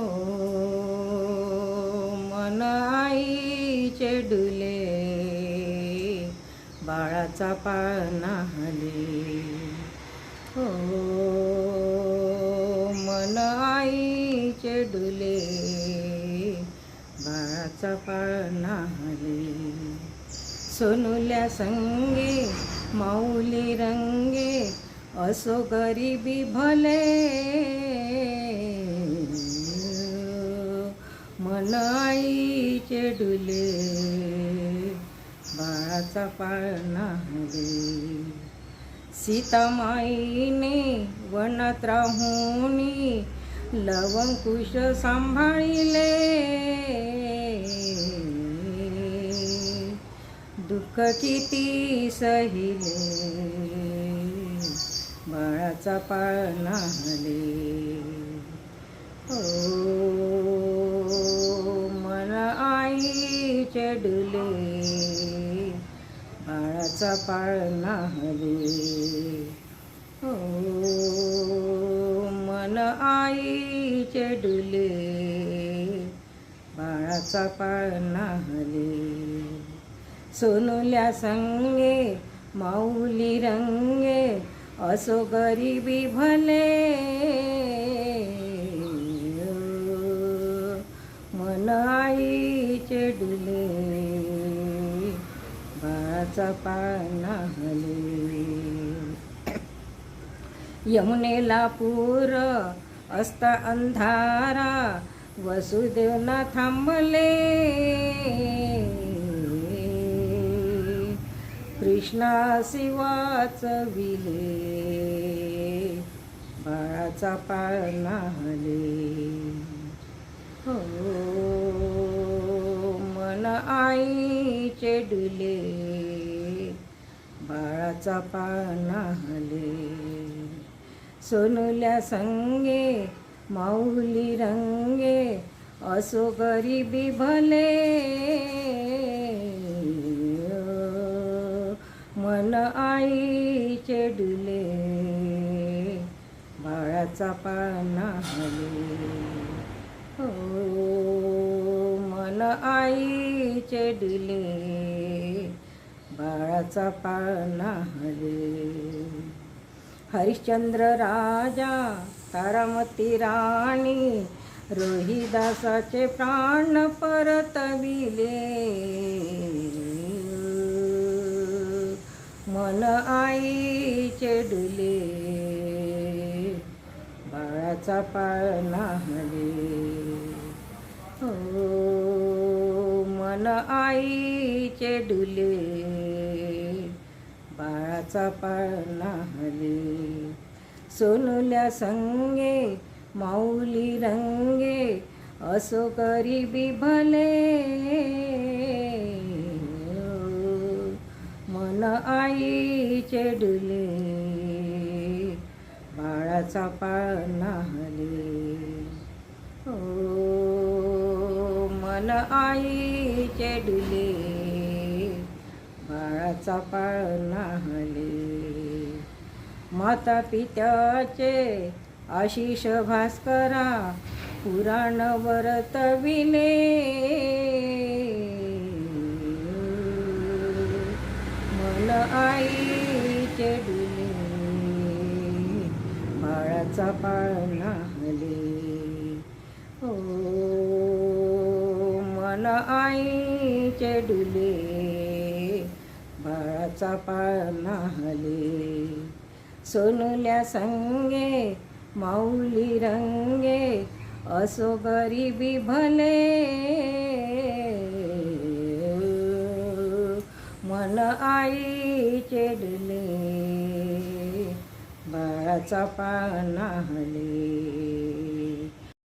हो मन आईचे डुले बाळाचा पाळणा हले हो मन आईचे डुले बाळाचा पाळणा हले सोनुल्या संगे माऊली रंगे असो गरिबी भले. आईचे डुले बाळाचा पाळणा हले सीतामाईने वनात राहुनी लवंकुश सांभाळिले. दुःख किती सहिले. बाळाचा पाळणा हले हो. चढले. बाळाचा पाळ नाहले. हो मन आई चढले. बाळाचा पाळ नाहले. सोनुल्या संगे माऊली रंगे असो गरिबी भले. बाळाचा पाना हले यमुनेला पूर असता अंधारा वसुदेव ना थांबले। कृष्णा शिवाच विले बाळाचा पाळणा हले हो मन आईचे डुले बाळाचा पाळणा सोनुल्या संगे माऊली रंगे असो गरिबी भले. मन आईचे डुले बाळाचा पाना हले हो मन आईचे डुले बाळाचा पाळणा हरे हरिश्चंद्र राजा तारामती राणी रोहिदासाचे प्राण परतविले. मन आईचे डुले. बाळाचा पाळणा हले हो. मन आईचे डुले बाळाचा पाळणा हले. सोनुल्या संगे माऊली रंगे असो गरिबी भले. मन आईचे डुले बाळाचा पाळणा हले. मन आईचे डुले बाळाचा पाळ हले माता पित्याचे आशिष भास्करा पुराण वरतविले मन आईचे डुले बाळाचा पाळ हले हो मन आईचे डुले बाळाचा पाळणा हले सोनुल्या संगे माऊली रंगे असो गरीबी भले. मन आईचे डुले बाळाचा पाळणा